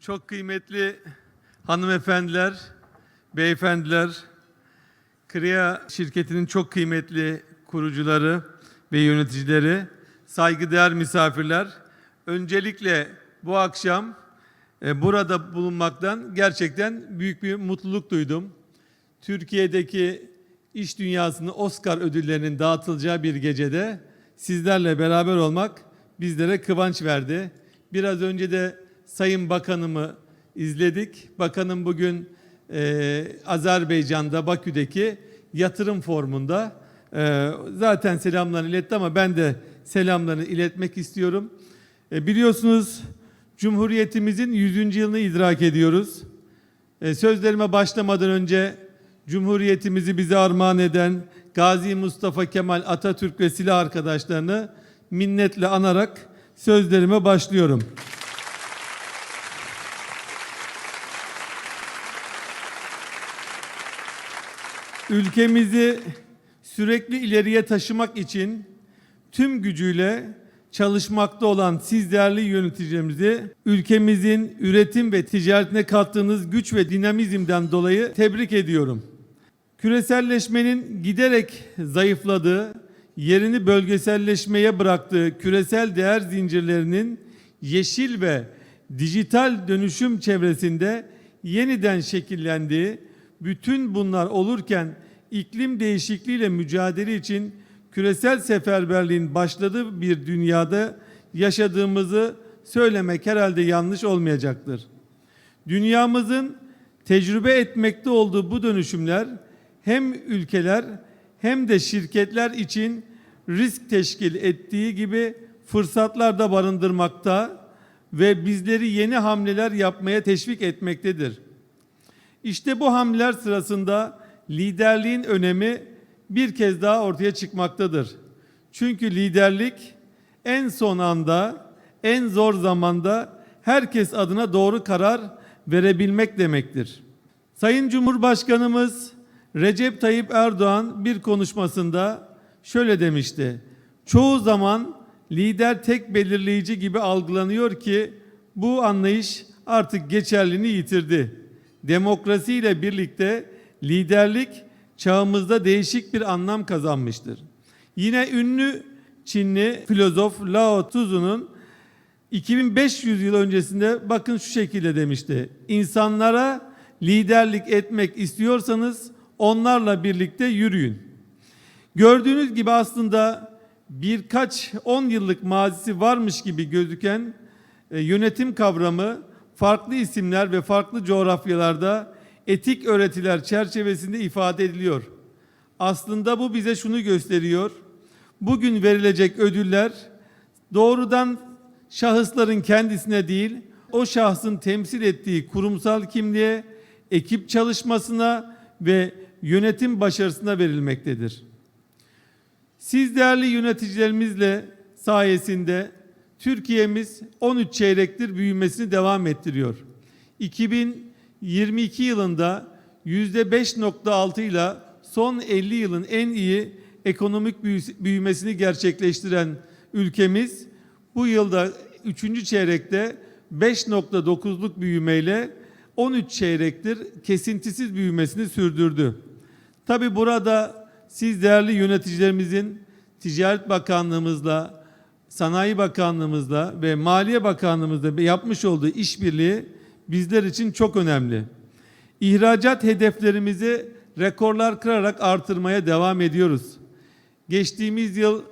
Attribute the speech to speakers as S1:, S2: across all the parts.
S1: Çok kıymetli hanımefendiler, beyefendiler, Kriya şirketinin çok kıymetli kurucuları ve yöneticileri, saygıdeğer misafirler, öncelikle bu akşam e, burada bulunmaktan gerçekten büyük bir mutluluk duydum. Türkiye'deki iş dünyasının Oscar ödüllerinin dağıtılacağı bir gecede sizlerle beraber olmak bizlere kıvanç verdi. Biraz önce de Sayın Bakanımı izledik. Bakanım bugün e, Azerbaycan'da Bakü'deki yatırım formunda e, zaten selamlarını iletti ama ben de selamlarını iletmek istiyorum. E, biliyorsunuz Cumhuriyetimizin 100. yılını idrak ediyoruz. E, sözlerime başlamadan önce Cumhuriyetimizi bize armağan eden Gazi Mustafa Kemal Atatürk ve silah arkadaşlarını minnetle anarak sözlerime başlıyorum. Ülkemizi sürekli ileriye taşımak için tüm gücüyle çalışmakta olan siz değerli yöneticilerimizi ülkemizin üretim ve ticaretine kattığınız güç ve dinamizmden dolayı tebrik ediyorum. Küreselleşmenin giderek zayıfladığı, yerini bölgeselleşmeye bıraktığı küresel değer zincirlerinin yeşil ve dijital dönüşüm çevresinde yeniden şekillendiği, bütün bunlar olurken iklim değişikliğiyle mücadele için küresel seferberliğin başladığı bir dünyada yaşadığımızı söylemek herhalde yanlış olmayacaktır. Dünyamızın tecrübe etmekte olduğu bu dönüşümler hem ülkeler hem de şirketler için risk teşkil ettiği gibi fırsatlar da barındırmakta ve bizleri yeni hamleler yapmaya teşvik etmektedir. İşte bu hamleler sırasında liderliğin önemi bir kez daha ortaya çıkmaktadır. Çünkü liderlik en son anda, en zor zamanda herkes adına doğru karar verebilmek demektir. Sayın Cumhurbaşkanımız Recep Tayyip Erdoğan bir konuşmasında şöyle demişti. Çoğu zaman lider tek belirleyici gibi algılanıyor ki bu anlayış artık geçerliliğini yitirdi. Demokrasiyle birlikte liderlik çağımızda değişik bir anlam kazanmıştır. Yine ünlü Çinli filozof Lao Tzu'nun 2500 yıl öncesinde bakın şu şekilde demişti. İnsanlara liderlik etmek istiyorsanız onlarla birlikte yürüyün. Gördüğünüz gibi aslında birkaç on yıllık mazisi varmış gibi gözüken e, yönetim kavramı farklı isimler ve farklı coğrafyalarda etik öğretiler çerçevesinde ifade ediliyor. Aslında bu bize şunu gösteriyor. Bugün verilecek ödüller doğrudan şahısların kendisine değil, o şahsın temsil ettiği kurumsal kimliğe, ekip çalışmasına ve yönetim başarısına verilmektedir. Siz değerli yöneticilerimizle sayesinde Türkiye'miz 13 çeyrektir büyümesini devam ettiriyor. 2022 yılında %5.6 ile son 50 yılın en iyi ekonomik büyümesini gerçekleştiren ülkemiz bu yılda 3. çeyrekte 5.9'luk büyümeyle 13 çeyrektir kesintisiz büyümesini sürdürdü. Tabi burada siz değerli yöneticilerimizin Ticaret Bakanlığımızla, Sanayi Bakanlığımızla ve Maliye Bakanlığımızla yapmış olduğu işbirliği bizler için çok önemli. İhracat hedeflerimizi rekorlar kırarak artırmaya devam ediyoruz. Geçtiğimiz yıl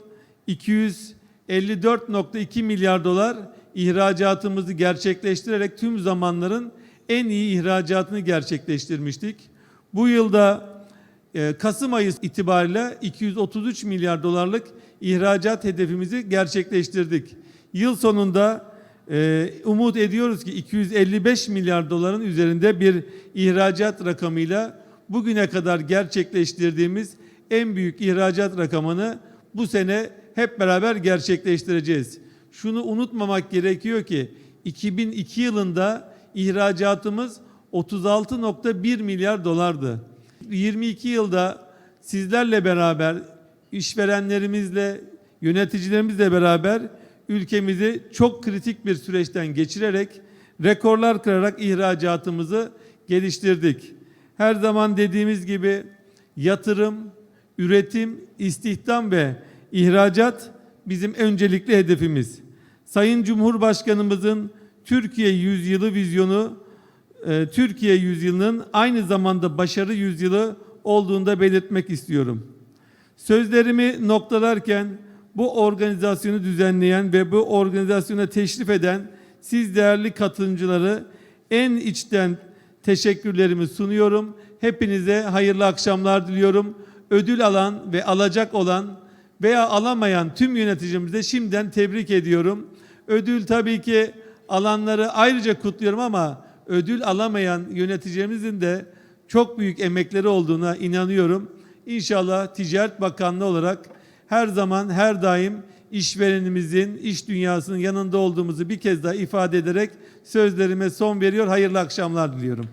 S1: 254.2 milyar dolar ihracatımızı gerçekleştirerek tüm zamanların en iyi ihracatını gerçekleştirmiştik. Bu yılda e, Kasım ayı itibariyle 233 milyar dolarlık ihracat hedefimizi gerçekleştirdik. Yıl sonunda e, umut ediyoruz ki 255 milyar doların üzerinde bir ihracat rakamıyla bugüne kadar gerçekleştirdiğimiz en büyük ihracat rakamını bu sene hep beraber gerçekleştireceğiz. Şunu unutmamak gerekiyor ki 2002 yılında ihracatımız 36.1 milyar dolardı. 22 yılda sizlerle beraber, işverenlerimizle, yöneticilerimizle beraber ülkemizi çok kritik bir süreçten geçirerek, rekorlar kırarak ihracatımızı geliştirdik. Her zaman dediğimiz gibi yatırım, üretim, istihdam ve ihracat bizim öncelikli hedefimiz. Sayın Cumhurbaşkanımızın Türkiye Yüzyılı vizyonu e, Türkiye yüzyılının aynı zamanda başarı yüzyılı olduğunu da belirtmek istiyorum. Sözlerimi noktalarken bu organizasyonu düzenleyen ve bu organizasyona teşrif eden siz değerli katılımcıları en içten teşekkürlerimi sunuyorum. Hepinize hayırlı akşamlar diliyorum. Ödül alan ve alacak olan veya alamayan tüm yöneticimize şimdiden tebrik ediyorum. Ödül tabii ki alanları ayrıca kutluyorum ama ödül alamayan yöneticilerimizin de çok büyük emekleri olduğuna inanıyorum. İnşallah Ticaret Bakanlığı olarak her zaman her daim işverenimizin, iş dünyasının yanında olduğumuzu bir kez daha ifade ederek sözlerime son veriyor. Hayırlı akşamlar diliyorum.